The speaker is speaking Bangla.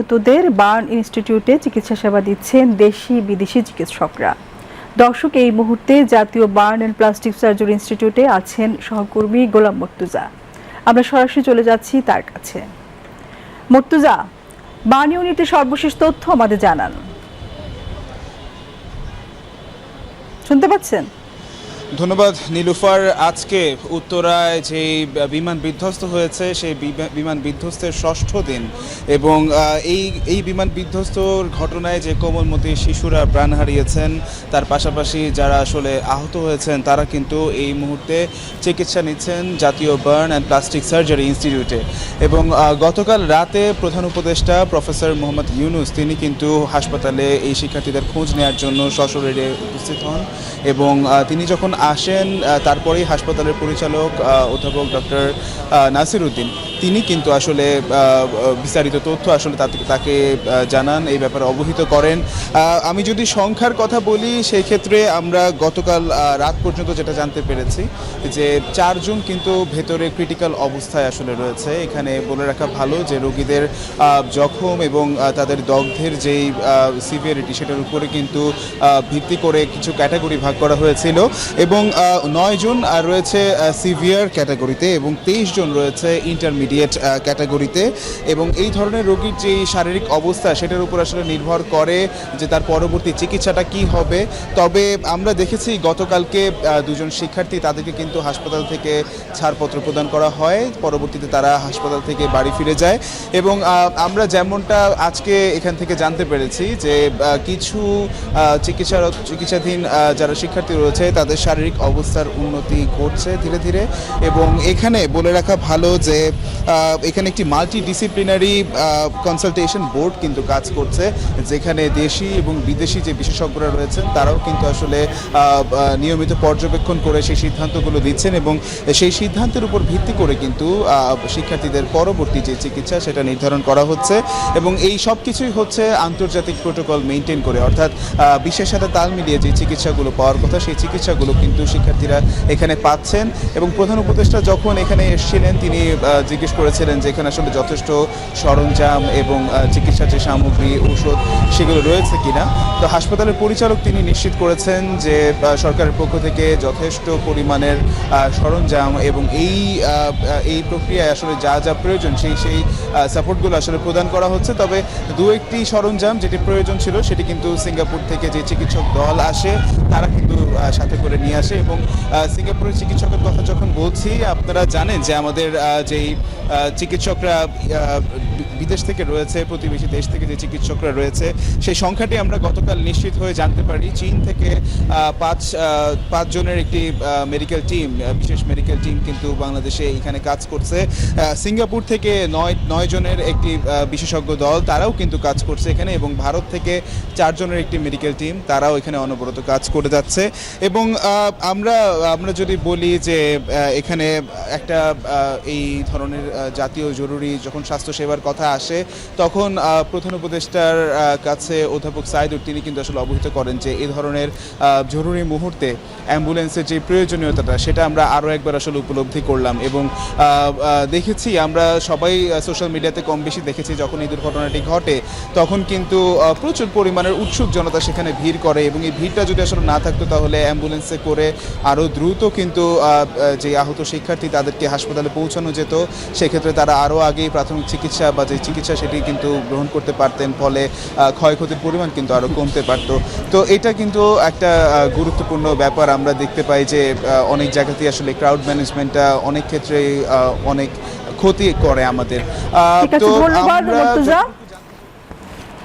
আহতদের বার্ন ইনস্টিটিউটে চিকিৎসা সেবা দিচ্ছেন দেশি বিদেশি চিকিৎসকরা। দর্শক, এই মুহূর্তে জাতীয় বার্ন অ্যান্ড প্লাস্টিক সার্জারি ইনস্টিটিউটে আছেন সহকর্মী গোলাম মর্তুজা। আমরা সরাসরি চলে যাচ্ছি তার কাছে। মর্তুজা, বার্ন ইউনিটের সর্বশেষ তথ্য আমাদের জানান। শুনতে পাচ্ছেন? ধন্যবাদ নীলুফার আজকে উত্তরায় যে বিমান বিধ্বস্ত হয়েছে, সেই বিমা- বিমান বিধ্বস্তের ষষ্ঠ দিন এবং এই এই বিমান বিধ্বস্তর ঘটনায় যে কোমলমতি শিশুরা প্রাণ হারিয়েছেন, তার পাশাপাশি যারা আসলে আহত হয়েছেন, তারা কিন্তু এই মুহূর্তে চিকিৎসা নিচ্ছেন জাতীয় বার্ন অ্যান্ড প্লাস্টিক সার্জারি ইনস্টিটিউটে। এবং গতকাল রাতে প্রধান উপদেষ্টা প্রফেসর মোহাম্মদ ইউনুস, তিনি কিন্তু হাসপাতালে এই শিক্ষার্থীদের খোঁজ নেওয়ার জন্য সশরীরে উপস্থিত হন এবং তিনি যখন আসেন তারপরেই হাসপাতালের পরিচালক অধ্যাপক ডক্টর নাসির উদ্দিন তিনি কিন্তু আসলে বিস্তারিত তথ্য আসলে তাকে জানান, এই ব্যাপারে অবহিত করেন। আমি যদি সংখ্যার কথা বলি, সেই ক্ষেত্রে আমরা গতকাল রাত পর্যন্ত যেটা জানতে পেরেছি, যে চারজন কিন্তু ভেতরে ক্রিটিক্যাল অবস্থায় আসলে রয়েছে। এখানে বলে রাখা ভালো যে রোগীদের জখম এবং তাদের দগ্ধের যেই সিভিয়ারিটি সেটার উপরে কিন্তু ভিত্তি করে কিছু ক্যাটাগরি ভাগ করা হয়েছিল। এবং নয় জন রয়েছে সিভিয়ার ক্যাটাগরিতে এবং তেইশ জন রয়েছে ইন্টারমিডিয়েট ক্যাটাগরিতে এবং এই ধরনের রোগীর যে শারীরিক অবস্থা সেটার উপর আসলে নির্ভর করে যে তার পরবর্তী চিকিৎসাটা কি হবে। তবে আমরা দেখেছি গতকালকে দুজন শিক্ষার্থী তাদেরকে কিন্তু হাসপাতাল থেকে ছাড়পত্র প্রদান করা হয়। পরবর্তীতে তারা হাসপাতাল থেকে বাড়ি ফিরে যায়। এবং আমরা যেমনটা আজকে এখান থেকে জানতে পেরেছি যে কিছু আহ, চিকিৎসা চিকিৎসাধীন যারা শিক্ষার্থী রয়েছে তাদের শারীরিক অবস্থার উন্নতি ঘটছে ধীরে ধীরে। এবং এখানে বলে রাখা ভালো যে এখানে একটি মাল্টি ডিসিপ্লিনারি কনসালটেশন বোর্ড কিন্তু কাজ করছে, যেখানে দেশি এবং বিদেশি যে বিশেষজ্ঞরা রয়েছেন, তারাও কিন্তু আসলে নিয়মিত পর্যবেক্ষণ করে সেই সিদ্ধান্তগুলো দিচ্ছেন এবং সেই সিদ্ধান্তের উপর ভিত্তি করে কিন্তু শিক্ষার্থীদের পরবর্তী যে চিকিৎসা, সেটা নির্ধারণ করা হচ্ছে এবং এই সব কিছুই হচ্ছে আন্তর্জাতিক প্রোটোকল মেনটেন করে। অর্থাৎ বিশ্বের সাথে তাল মিলিয়ে যে চিকিৎসাগুলো পাওয়ার কথা, সেই চিকিৎসাগুলো কিন্তু শিক্ষার্থীরা এখানে পাচ্ছেন এবং প্রধান উপদেষ্টা যখন এখানে এসেছিলেন, তিনি জিজ্ঞেস করেছিলেন যে এখানে আসলে যথেষ্ট সরঞ্জাম এবং আহ, চিকিৎসার যে সামগ্রী ঔষধ সেগুলো রয়েছে কিনা। তো হাসপাতালের পরিচালক তিনি নিশ্চিত করেছেন যে সরকারের পক্ষ থেকে যথেষ্ট পরিমাণের সরঞ্জাম এবং এই এই প্রক্রিয়ায় আসলে যা যা প্রয়োজন সেই সেই সাপোর্টগুলো আসলে প্রদান করা হচ্ছে। তবে দু একটি সরঞ্জাম যেটি প্রয়োজন ছিল সেটি কিন্তু সিঙ্গাপুর থেকে যে চিকিৎসক দল আসে তারা কিন্তু সাথে করে নিয়ে আসে এবং সিঙ্গাপুরের চিকিৎসকের কথা যখন বলছি আপনারা জানেন যে আমাদের যেই চিকিৎসকরা বিদেশ থেকে রয়েছে প্রতিবেশী দেশ থেকে যে চিকিৎসকরা রয়েছে সেই সংখ্যাটি আমরা গতকাল নিশ্চিত হয়ে জানতে পারি। চীন থেকে পাঁচ আহ, পাঁচ জনের একটি মেডিকেল টিম বিশেষ মেডিকেল টিম কিন্তু বাংলাদেশে এখানে কাজ করছে। সিঙ্গাপুর থেকে নয় নয় জনের একটি বিশেষজ্ঞ দল তারাও কিন্তু কাজ করছে এখানে এবং ভারত থেকে চারজনের একটি মেডিকেল টিম তারাও এখানে অনবরত কাজ করে যাচ্ছে। এবং আমরা আমরা যদি বলি যে এখানে একটা এই ধরনের জাতীয় জরুরি যখন স্বাস্থ্যসেবার কথা আসে, তখন প্রধান উপদেষ্টার কাছে অধ্যাপক সাইদুর তিনি কিন্তু আসলে অবহিত করেন যে এ ধরনের জরুরি মুহূর্তে অ্যাম্বুলেন্সের যে প্রয়োজনীয়তাটা, সেটা আমরা আরও একবার আসলে উপলব্ধি করলাম এবং দেখেছি, আমরা সবাই সোশ্যাল মিডিয়াতে কম বেশি দেখেছি যখন এই দুর্ঘটনাটি ঘটে, তখন কিন্তু প্রচুর পরিমাণের উৎসুক জনতা সেখানে ভিড় করে এবং এই ভিড়টা যদি আসলে না থাকতো তাহলে অ্যাম্বুলেন্সে করে আরও দ্রুত কিন্তু যে আহত শিক্ষার্থী তাদেরকে হাসপাতালে পৌঁছানো যেত, সেক্ষেত্রে তারা আরও আগেই প্রাথমিক চিকিৎসা বা যে চিকিৎসা সেটি কিন্তু গ্রহণ করতে পারতেন, ফলে ক্ষয়ক্ষতির পরিমাণ কিন্তু আরও কমতে পারতো। তো এটা কিন্তু একটা গুরুত্বপূর্ণ ব্যাপার আমরা দেখতে পাই যে অনেক জায়গাতেই আসলে ক্রাউড ম্যানেজমেন্টটা অনেক ক্ষেত্রে অনেক ক্ষতি করে আমাদের। আহ, ঠিক আমরা